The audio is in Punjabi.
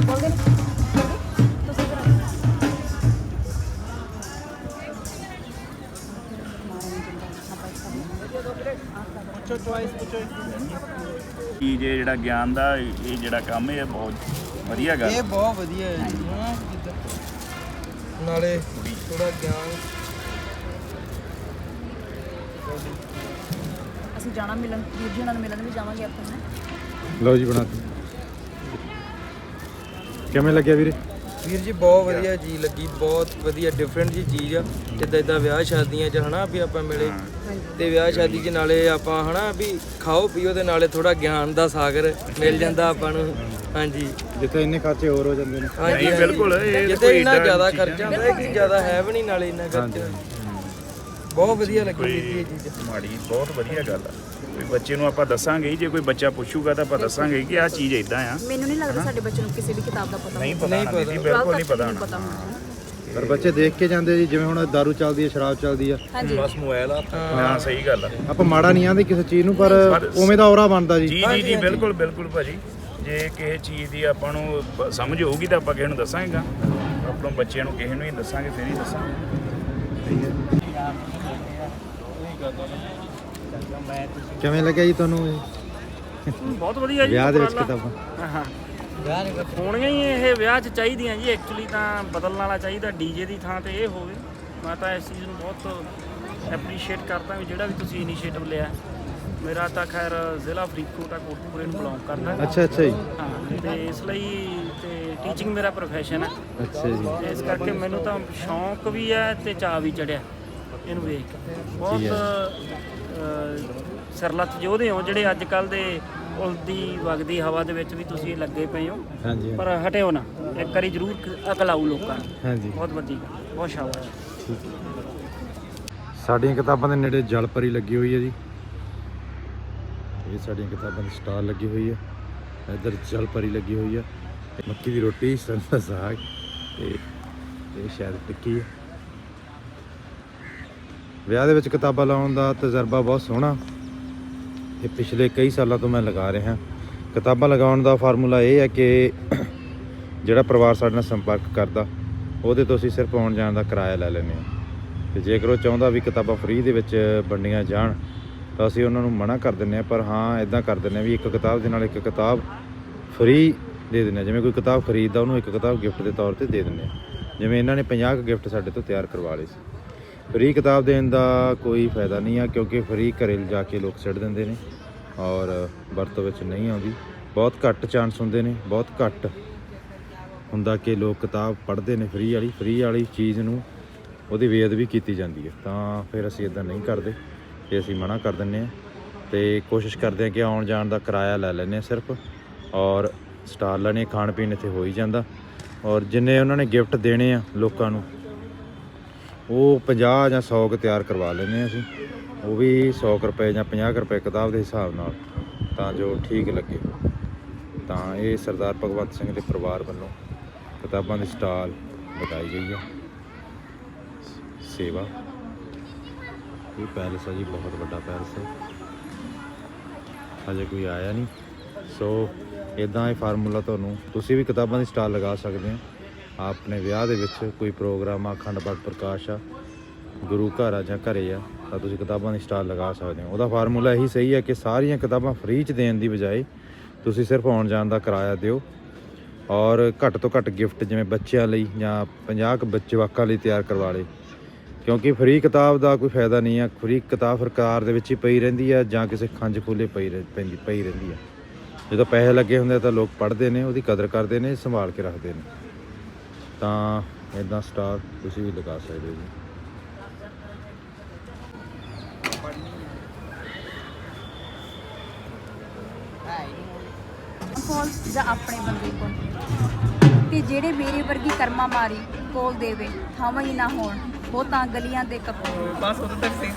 ਬੋਲਦੇ ਚੀਜ਼ ਇਹ ਜਿਹੜਾ ਗਿਆਨ ਦਾ ਇਹ ਜਿਹੜਾ ਕੰਮ ਇਹ ਬਹੁਤ ਵਧੀਆ ਗੱਲ ਇਹ ਬਹੁਤ ਵਧੀਆ ਹੈ ਜੀ। ਹਾਂ ਜਿੱਦਾਂ ਨਾਲੇ ਥੋੜਾ ਗਿਆਨ। ਅਸੀਂ ਜਾਣਾ ਮਿਲਣ ਵੀਰ ਜੀ ਉਹਨਾਂ ਨੂੰ ਮਿਲਣ ਵੀ ਜਾਵਾਂਗੇ ਆਪਾਂ ਲਓ ਜੀ ਬਣਾ ਦਿੱਤੀ ਕਿਵੇਂ ਲੱਗਿਆ ਵੀਰੇ? ਵੀਰ ਜੀ ਬਹੁਤ ਵਧੀਆ ਜੀ ਲੱਗੀ ਬਹੁਤ ਵਧੀਆ ਡਿਫਰੈਂਟ ਜੀ ਚੀਜ਼ ਆ। ਜਿੱਦਾਂ ਇਦਾਂ ਵਿਆਹ ਸ਼ਾਦੀਆਂ 'ਚ ਹਨਾ ਵੀ ਆਪਾਂ ਮਿਲੇ ਤੇ ਵਿਆਹ ਸ਼ਾਦੀ 'ਚ ਨਾਲੇ ਆਪਾਂ ਹਨਾ ਵੀ ਖਾਓ ਪੀਓ ਤੇ ਨਾਲੇ ਥੋੜਾ ਗਿਆਨ ਦਾ ਸਾਗਰ ਮਿਲ ਜਾਂਦਾ ਆਪਾਂ ਨੂੰ। ਹਾਂਜੀ। ਜਿੱਥੇ ਇੰਨੇ ਖਰਚੇ ਹੋਰ ਹੋ ਜਾਂਦੇ ਨੇ। ਹਾਂਜੀ ਨਹੀਂ, ਬਿਲਕੁਲ, ਇਹ ਜਿੱਥੇ ਇੰਨਾ ਜ਼ਿਆਦਾ ਖਰਚਾ ਹੁੰਦਾ ਇਹ ਕਿ ਜ਼ਿਆਦਾ ਹੈ ਵੀ ਨਹੀਂ ਨਾਲੇ ਇੰਨਾ ਖਰਚਾ। ਬਹੁਤ ਵਧੀਆ ਲੱਗੀ ਜੀ ਇਹ ਚੀਜ਼ ਮਾੜੀ ਬਹੁਤ ਵਧੀਆ ਗੱਲ ਆ। ਕੋਈ ਬੱਚੇ ਨੂੰ ਆਪਾਂ ਦੱਸਾਂਗੇ ਹੀ, ਜੇ ਕੋਈ ਬੱਚਾ ਪੁੱਛੂਗਾ ਤਾਂ ਆਪਾਂ ਦੱਸਾਂਗੇ ਕਿ ਆਹ ਚੀਜ਼ ਇਦਾਂ ਆ। ਮੈਨੂੰ ਨਹੀਂ ਲੱਗਦਾ ਸਾਡੇ ਬੱਚੇ ਨੂੰ ਕਿਸੇ ਵੀ ਕਿਤਾਬ ਦਾ ਪਤਾ ਨਹੀਂ। ਪਤਾ ਨਹੀਂ। ਦੀਦੀ ਬਿਲਕੁਲ ਨਹੀਂ ਪਤਾ ਹੋਣਾ। ਹੋਣਾ। ਪਰ ਬੱਚੇ ਦੇਖ ਕੇ ਜਾਂਦੇ ਜੀ ਜਿਵੇਂ ਹੁਣ ਦਾਰੂ ਚੱਲਦੀ ਹੈ ਸ਼ਰਾਬ ਚੱਲਦੀ ਆ। ਹਾਂਜੀ। ਹਾਂ ਸਹੀ ਗੱਲ ਆ। ਆਪਾਂ ਮਾੜਾ ਨਹੀਂ ਆਂਦੇ ਕਿਸੇ ਚੀਜ਼ ਨੂੰ ਪਰ ਪਰ- ਉਵੇਂ ਦਾ ਔਰਾ ਬਣਦਾ ਜੀ। ਜੀ ਜੀ ਜੀ ਬਿਲਕੁਲ ਬਿਲਕੁਲ ਭਾਜੀ। ਜੇ ਕਿਸੇ ਚੀਜ਼ ਦੀ ਆਪਾਂ ਨੂੰ ਸਮਝ ਹੋਊਗੀ ਤਾਂ ਆਪਾਂ ਕਿਸੇ ਨੂੰ ਦੱਸਾਂਗੇ। ਗਾ। ਆਪਣੇ ਬੱਚਿਆਂ ਨੂੰ ਕਿਸੇ ਨੂੰ ਹੀ ਦੱਸਾਂਗੇ ਫਿਰ ਹੀ ਦੱਸਾਂਗੇ। ਕਿਵੇਂ ਲੱਗਿਆ ਜੀ ਤੁਹਾਨੂੰ ਇਹ? ਬਹੁਤ ਵਧੀਆ ਜੀ ਵਿਆਹ ਦੇ ਵਿੱਚ ਉਪਰਾਲਾ। ਕਿਤਾਬਾਂ। ਹਾਂ ਹੋਣੀਆਂ ਹੀ ਇਹ ਵਿਆਹ 'ਚ ਚਾਹੀਦੀਆਂ ਜੀ ਐਕਚੁਅਲੀ ਤਾਂ ਬਦਲਣ ਵਾਲਾ ਚਾਹੀਦਾ ਡੀਜੇ ਦੀ ਥਾਂ ਤੇ ਇਹ ਹੋਵੇ। ਮੈਂ ਤਾਂ ਇਸ ਚੀਜ਼ ਨੂੰ ਬਹੁਤ ਐਪਰੀਸ਼ੀਏਟ ਕਰਦਾ ਵੀ ਜਿਹੜਾ ਵੀ ਤੁਸੀਂ ਇਨੀਸ਼ੀਏਟਿਵ ਲਿਆ ਮੇਰਾ ਤਾਂ ਖੈਰ ਜ਼ਿਲ੍ਹਾ ਫਰੀਦਕੋਟ ਆ ਕੋਟਪੁਰੇ ਨੂੰ ਬਿਲੋਂਗ ਕਰਦਾ। ਅੱਛਾ ਅੱਛਾ ਜੀ। ਹਾਂ ਤੇ ਇਸ ਲਈ ਤੇ ਟੀਚਿੰਗ ਮੇਰਾ ਪ੍ਰੋਫੈਸ਼ਨ ਹੈ। ਅੱਛਾ ਜੀ। ਤੇ ਇਸ ਕਰਕੇ ਮੈਨੂੰ ਤਾਂ ਸ਼ੌਂਕ ਵੀ ਹੈ ਤੇ ਚਾਅ ਵੀ ਚੜਿਆ। ਇਹਨੂੰ ਵੇਖ ਕੇ। ਬਹੁਤ ਸਰਲੱਥ ਯੋਧੇ ਹੋ ਜਿਹੜੇ ਅੱਜ ਕੱਲ ਦੇ ਉਲਦੀ ਵਗਦੀ ਹਵਾ ਦੇ ਵਿੱਚ ਵੀ ਤੁਸੀਂ ਲੱਗੇ ਪਏ ਹੋ। ਹਾਂਜੀ। ਪਰ ਹਟਿਓ ਨਾ ਇੱਕ ਵਾਰੀ ਜ਼ਰੂਰ ਅਕਲ ਆਊ ਲੋਕਾਂ ਨੂੰ। ਹਾਂਜੀ। ਬਹੁਤ ਗੱਲ, ਬਹੁਤ ਸ਼ਾਬਾਸ਼। ਸਾਡੀਆਂ ਕਿਤਾਬਾਂ ਦੇ ਨੇੜੇ ਜਲ ਪਰੀ ਲੱਗੀ ਹੋਈ ਹੈ ਜੀ। ਇਹ ਸਾਡੀਆਂ ਕਿਤਾਬਾਂ ਦੀ ਸਟਾਲ ਲੱਗੀ ਹੋਈ ਹੈ ਇੱਧਰ ਜਲ ਪਰੀ ਲੱਗੀ ਹੋਈ ਹੈ ਮੱਕੀ ਦੀ ਰੋਟੀ ਸਰੋਂ ਦਾ ਸਾਗ ਤੇ ਇਹ ਸ਼ਾਇਦ ਟਿੱਕੀ ਹੈ ਵਿਆਹ ਦੇ ਵਿੱਚ ਕਿਤਾਬਾਂ ਲਾਉਣ ਦਾ ਤਜਰਬਾ ਬਹੁਤ ਸੋਹਣਾ। ਇਹ ਪਿਛਲੇ ਕਈ ਸਾਲਾਂ ਤੋਂ ਮੈਂ ਲਗਾ ਰਿਹਾ। ਕਿਤਾਬਾਂ ਲਗਾਉਣ ਦਾ ਫਾਰਮੂਲਾ ਇਹ ਹੈ ਕਿ ਜਿਹੜਾ ਪਰਿਵਾਰ ਸਾਡੇ ਨਾਲ ਸੰਪਰਕ ਕਰਦਾ, ਉਹਦੇ ਤੋਂ ਅਸੀਂ ਸਿਰਫ ਆਉਣ ਜਾਣ ਦਾ ਕਿਰਾਇਆ ਲੈ ਲੈਂਦੇ ਹਾਂ। ਤੇ ਜੇਕਰ ਉਹ ਚਾਹੁੰਦਾ ਵੀ ਕਿਤਾਬਾਂ ਫ੍ਰੀ ਦੇ ਵਿੱਚ ਵੰਡੀਆਂ ਜਾਣ, ਤਾਂ ਅਸੀਂ ਉਹਨਾਂ ਨੂੰ ਮਨਾ ਕਰ ਦਿੰਦੇ ਹਾਂ, ਪਰ ਹਾਂ ਇਦਾਂ ਕਰ ਦਿੰਦੇ ਹਾਂ ਵੀ ਇੱਕ ਕਿਤਾਬ ਦੇ ਨਾਲ ਇੱਕ ਕਿਤਾਬ ਫ੍ਰੀ ਦੇ ਦਿੰਦੇ ਹਾਂ। ਜਿਵੇਂ ਕੋਈ ਕਿਤਾਬ ਖਰੀਦਦਾ, ਉਹਨੂੰ ਇੱਕ ਕਿਤਾਬ ਗਿਫਟ ਦੇ ਤੌਰ ਤੇ ਦੇ ਦਿੰਦੇ ਹਾਂ। ਜਿਵੇਂ ਇਹਨਾਂ ਨੇ 50 ਗਿਫਟ ਸਾਡੇ ਤੋਂ ਤਿਆਰ ਕਰਵਾ ਲਏ ਸੀ। ਫ੍ਰੀ ਕਿਤਾਬ ਦੇਣ ਦਾ ਕੋਈ ਫਾਇਦਾ ਨਹੀਂ ਆ, ਕਿਉਂਕਿ ਫ੍ਰੀ ਘਰੇ ਲਿਜਾ ਕੇ ਲੋਕ ਸਿੱਟ ਦਿੰਦੇ ਨੇ ਔਰ ਵਰਤੋਂ ਵਿੱਚ ਨਹੀਂ ਆਉਂਦੀ। ਬਹੁਤ ਘੱਟ ਚਾਂਸ ਹੁੰਦੇ ਨੇ, ਬਹੁਤ ਘੱਟ ਹੁੰਦਾ ਕਿ ਲੋਕ ਕਿਤਾਬ ਪੜ੍ਹਦੇ ਨੇ ਫ੍ਰੀ ਵਾਲੀ ਫ੍ਰੀ ਵਾਲੀ ਚੀਜ਼ ਨੂੰ ਉਹਦੀ ਵੇਦ ਵੀ ਕੀਤੀ ਜਾਂਦੀ ਹੈ। ਤਾਂ ਫਿਰ ਅਸੀਂ ਇਦਾਂ ਨਹੀਂ ਕਰਦੇ, ਤੇ ਅਸੀਂ ਮਨਾ ਕਰ ਦਿੰਨੇ ਆ ਤੇ ਕੋਸ਼ਿਸ਼ ਕਰਦੇ ਆ ਕਿ ਆਉਣ ਜਾਣ ਦਾ ਕਿਰਾਇਆ ਲੈ ਲੈਂਦੇ ਆ ਸਿਰਫ ਔਰ ਸਟਾਲ ਲੈਣੇ, ਖਾਣ ਪੀਣ ਇੱਥੇ ਹੋ ਹੀ ਜਾਂਦਾ ਔਰ ਜਿੰਨੇ ਉਹਨਾਂ ਨੇ ਗਿਫਟ ਦੇਣੇ ਆ ਲੋਕਾਂ ਨੂੰ ਉਹ 50 ਜਾਂ 100 ਕੁ ਤਿਆਰ ਕਰਵਾ ਲੈਂਦੇ ਆ ਅਸੀਂ। ਉਹ ਵੀ 100 ਕੁ ਰੁਪਏ ਜਾਂ 50 ਕੁ ਰੁਪਏ ਕਿਤਾਬ ਦੇ ਹਿਸਾਬ ਨਾਲ, ਤਾਂ ਜੋ ਠੀਕ ਲੱਗੇ। ਤਾਂ ਇਹ ਸਰਦਾਰ ਭਗਵੰਤ ਸਿੰਘ ਦੇ ਪਰਿਵਾਰ ਵੱਲੋਂ ਕਿਤਾਬਾਂ ਦੀ ਸਟਾਲ ਲਗਾਈ ਗਈ ਹੈ। ਸੇਵਾ। ਇਹ ਪੈਲਸ ਹੈ ਜੀ, ਬਹੁਤ ਵੱਡਾ ਪੈਲਸ ਹੈ। ਹਜੇ ਕੋਈ ਆਇਆ ਨਹੀਂ। ਸੋ ਇਦਾਂ ਇਹ ਫਾਰਮੂਲਾ ਤੁਹਾਨੂੰ, ਤੁਸੀਂ ਵੀ ਕਿਤਾਬਾਂ ਦੀ ਸਟਾਲ ਲਗਾ ਸਕਦੇ ਹੋ। ਆਪਣੇ ਵਿਆਹ ਦੇ ਵਿੱਚ ਕੋਈ ਪ੍ਰੋਗਰਾਮ ਆ, ਅਖੰਡ ਪਾਠ ਪ੍ਰਕਾਸ਼ ਆ, ਗੁਰੂ ਘਰ ਆ ਜਾਂ ਘਰੇ ਆ, ਤਾਂ ਤੁਸੀਂ ਕਿਤਾਬਾਂ ਦੀ ਸਟਾਲ ਲਗਾ ਸਕਦੇ ਹੋ। ਉਹਦਾ ਫਾਰਮੂਲਾ ਇਹੀ ਸਹੀ ਹੈ ਕਿ ਸਾਰੀਆਂ ਕਿਤਾਬਾਂ ਫ੍ਰੀ ਚ ਦੇਣ ਦੀ ਬਜਾਏ ਤੁਸੀਂ ਸਿਰਫ ਆਉਣ ਜਾਣ ਦਾ ਕਿਰਾਇਆ ਦਿਓ ਔਰ ਘੱਟ ਤੋਂ ਘੱਟ ਗਿਫਟ ਜਿਵੇਂ ਬੱਚਿਆਂ ਲਈ ਜਾਂ 50 ਕੁ ਬੱਚੇ ਵਾਕਾਂ ਲਈ ਤਿਆਰ ਕਰਵਾ ਲਏ। ਕਿਉਂਕਿ ਫ੍ਰੀ ਕਿਤਾਬ ਦਾ ਕੋਈ ਫਾਇਦਾ ਨਹੀਂ ਆ ਫ੍ਰੀ ਕਿਤਾਬ ਸਰਕਾਰ ਦੇ ਵਿੱਚ ਹੀ ਪਈ ਰਹਿੰਦੀ ਆ ਜਾਂ ਕਿਸੇ ਖੰਜ ਖੁੱਲੇ ਪਈ ਰਹਿੰਦੀ ਪਈ ਰਹਿੰਦੀ ਆ। ਜਦੋਂ ਪੈਸੇ ਲੱਗੇ ਹੁੰਦੇ ਆ ਤਾਂ ਲੋਕ ਪੜ੍ਹਦੇ ਨੇ, ਉਹਦੀ ਕਦਰ ਕਰਦੇ ਨੇ, ਸੰਭਾਲ ਕੇ ਰੱਖਦੇ ਨੇ। ਤਾਂ ਇਦਾਂ ਸਟਾਰ ਤੁਸੀਂ ਵੀ ਲਗਾ ਸਕਦੇ ਹੋ ਜੀ। ਕੋਲ ਜਾਂ ਆਪਣੇ ਬੰਦੇ ਕੋਲ। ਤੇ ਜਿਹੜੇ ਮੇਰੇ ਵਰਗੀ ਕਰਮਾ ਮਾਰੀ ਕੋਲ ਦੇਵੇ ਥਾਵਾਂ ਹੀ ਨਾ ਹੋਣ ਬਹੁਤਾਂ ਗਲੀਆਂ ਦੇ ਕੱਪੜੇ। ਬਸ ਉਦੋਂ ਤੱਕ ਸਹੀ